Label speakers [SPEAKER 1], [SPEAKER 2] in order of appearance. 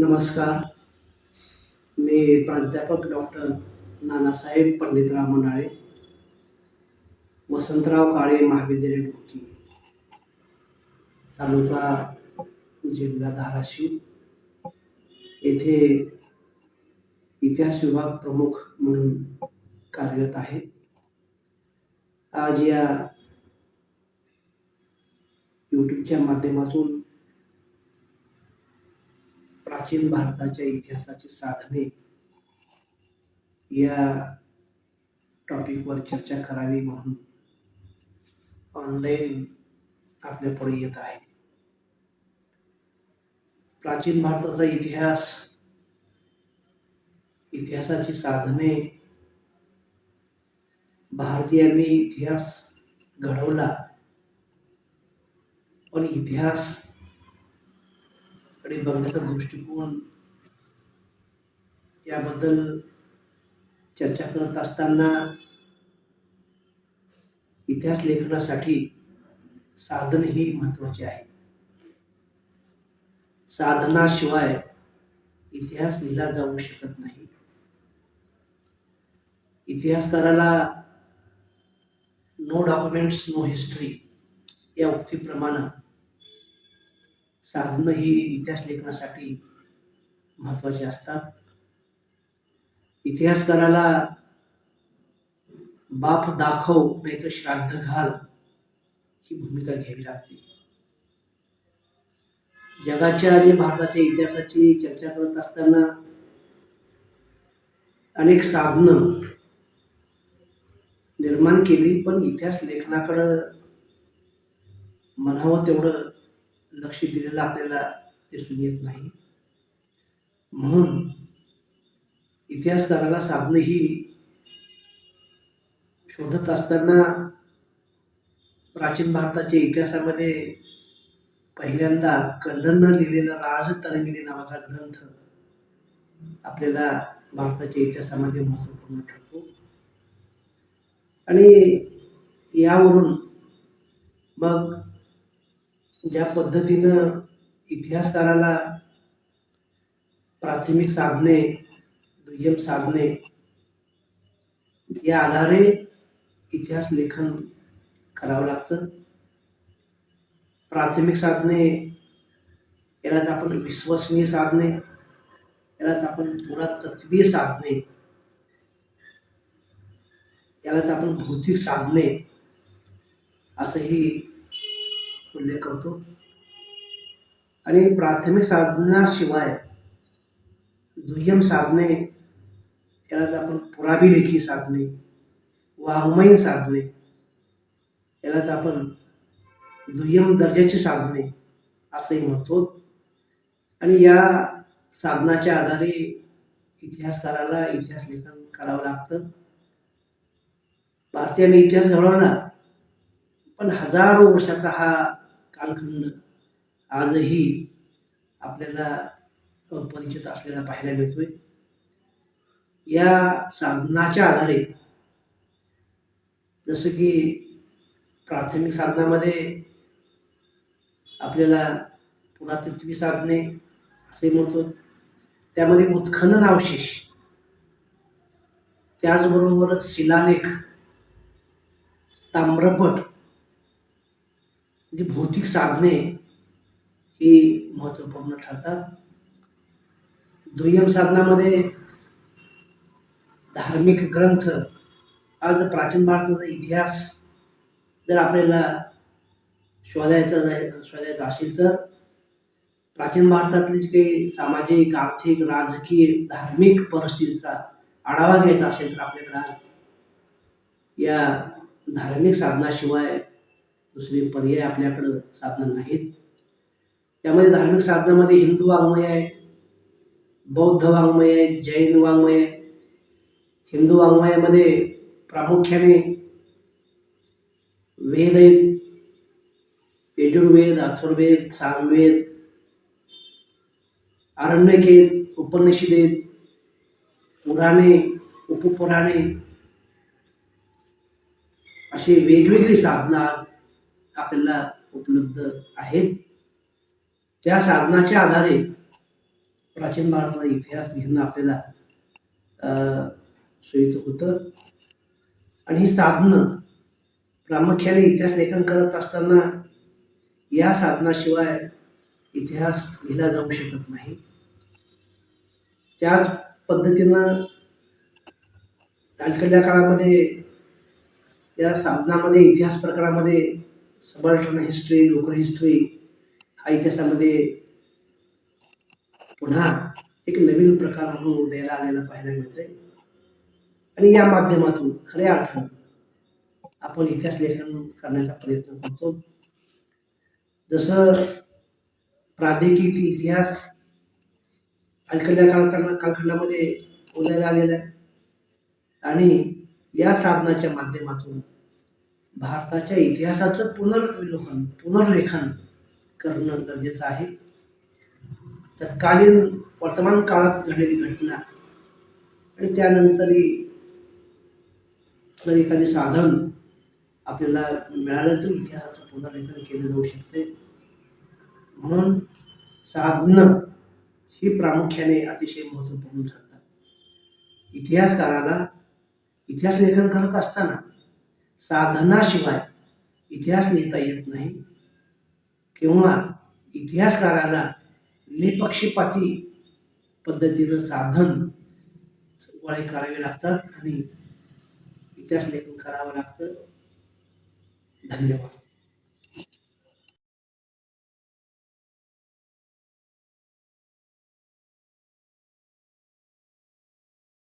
[SPEAKER 1] नमस्कार. मी प्राध्यापक डॉक्टर नानासाहेब पंडितराव मनाळे वसंतराव काळे महाविद्यालय ढोकी तालुका जिल्हा धाराशिव. येथे इतिहास विभाग प्रमुख म्हणून कार्यरत आहे. आज या यूट्यूबच्या माध्यमातून प्राचीन भारताच्या इतिहासाची साधने या टॉपिकवर चर्चा करावी म्हणून ऑनलाईन आपल्या पुढे येत आहे. प्राचीन भारताचा इतिहास इतिहासाची साधने भारतीयांनी इतिहास घडवला. पण इतिहास कडे बघण्याचा दृष्टिकोन याबद्दल चर्चा करत असताना इतिहास लेखनासाठी साधन ही महत्त्वाचे आहे. साधनाशिवाय इतिहास लिहिला जाऊ शकत नाही. इतिहासकाराला नो डॉक्युमेंट्स नो हिस्ट्री या उक्तीप्रमाणे साधनं ही इतिहास लेखनासाठी महत्वाची असतात. इतिहासकाराला बाप दाखव नाहीतर श्राद्ध घाल ही भूमिका घ्यावी लागते. जगाच्या आणि भारताच्या इतिहासाची चर्चा करत असताना अनेक साधनं निर्माण केली पण इतिहास लेखनाकडं म्हणावं तेवढं लक्ष दिलेलं आपल्याला दिसून येत नाही. म्हणून इतिहासकाराला साधनं ही शोधत असताना प्राचीन भारताच्या इतिहासामध्ये पहिल्यांदा कल्लनं लिहिलेला राजतरंगिणी नावाचा ग्रंथ आपल्याला भारताच्या इतिहासामध्ये महत्त्वपूर्ण ठरतो. आणि यावरून मग ज्या पद्धतीनं इतिहासकाराला प्राथमिक साधने दुय्यम साधने या आधारे इतिहास लेखन करावं लागतं. प्राथमिक साधने यालाच आपण विश्वसनीय साधने यालाच आपण पुरातत्वीय साधने यालाच आपण भौतिक साधने असंही उल्लेख करतो. आणि प्राथमिक साधनाशिवाय दुय्यम साधने यालाच आपण पुराभिलेखी साधने वाङ्मयीन साधने यालाच आपण दुय्यम दर्जाची साधने असंही म्हणतो. आणि या साधनाच्या आधारे इतिहासकाराला इतिहास लेखन करावं लागतं. भारतीयांनी इतिहास घडवला पण हजारो वर्षाचा हा कालखंड आजही आपल्याला परिचित असलेला पाहायला मिळतोय. या साधनाच्या आधारे जसं की प्राथमिक साधनामध्ये आपल्याला पुरातत्वी साधने असे म्हणतो. त्यामध्ये उत्खनन अवशेष. त्याचबरोबर शिलालेख ताम्रपट म्हणजे भौतिक साधने ही महत्त्वपूर्ण ठरतात. दुय्यम साधनामध्ये धार्मिक ग्रंथ आज प्राचीन भारताचा इतिहास जर आपल्याला शोधायचा शोधायचा असेल तर प्राचीन भारतातली जी काही सामाजिक आर्थिक राजकीय धार्मिक परिस्थितीचा आढावा घ्यायचा असेल तर आपल्याकडं या धार्मिक साधनाशिवाय दुसरे पर्याय आपल्याकडं साधनं नाहीत. त्यामध्ये धार्मिक साधनामध्ये हिंदू वाङ्मय आहे बौद्ध वाङ्मय आहे जैन वाङ्मय आहे. हिंदू वाङ्मयामध्ये प्रामुख्याने वेद आहेत. यजुर्वेद अथुर्वेद सामवेद आरण्यकेत उपनिषदेत पुराणे उपपुराणे. अशी वेगवेगळी साधना आपल्याला उपलब्ध आहेत. त्या साधनाच्या आधारे प्राचीन भारताचा इतिहास लिहिणं आपल्याला अं, सोयीचं होतं. आणि ही साधनं प्रामुख्याने इतिहास लेखन करत असताना या साधनाशिवाय इतिहास लिहिला जाऊ शकत नाही. त्याच पद्धतीनं अलीकडल्या काळामध्ये या साधनामध्ये इतिहास प्रकारामध्ये सबल्टन हिस्ट्री लोकल हिस्ट्री हा इतिहासामध्ये पुन्हा एक नवीन प्रकार म्हणून उदयाला आलेला पाहायला मिळतंय. आणि या माध्यमातून खऱ्या अर्थानं आपण इतिहास लेखन करण्याचा प्रयत्न करतो. जसं प्रादेशिक इतिहास अलीकडल्या कालखंड कालखंडामध्ये उदयाला आलेला आहे. आणि या साधनाच्या माध्यमातून भारताच्या इतिहासाचं पुनर्विलोकन पुनर्लेखन करणं गरजेचं आहे. तत्कालीन वर्तमान काळात घडलेली घटना आणि त्यानंतरही जर एखादे साधन आपल्याला मिळालं तर इतिहासाचं पुनर्लेखन केलं जाऊ शकते. म्हणून साधनं ही प्रामुख्याने अतिशय महत्त्वपूर्ण ठरतात. इतिहासकाराला इतिहास लेखन करत असताना साधनाशिवाय इतिहास लिहिता येत नाही. किंवा इतिहासकाराला निपक्षपाती पद्धतीनं साधन गोळे करावे लागतात आणि इतिहास लेखन करावं लागतं. धन्यवाद.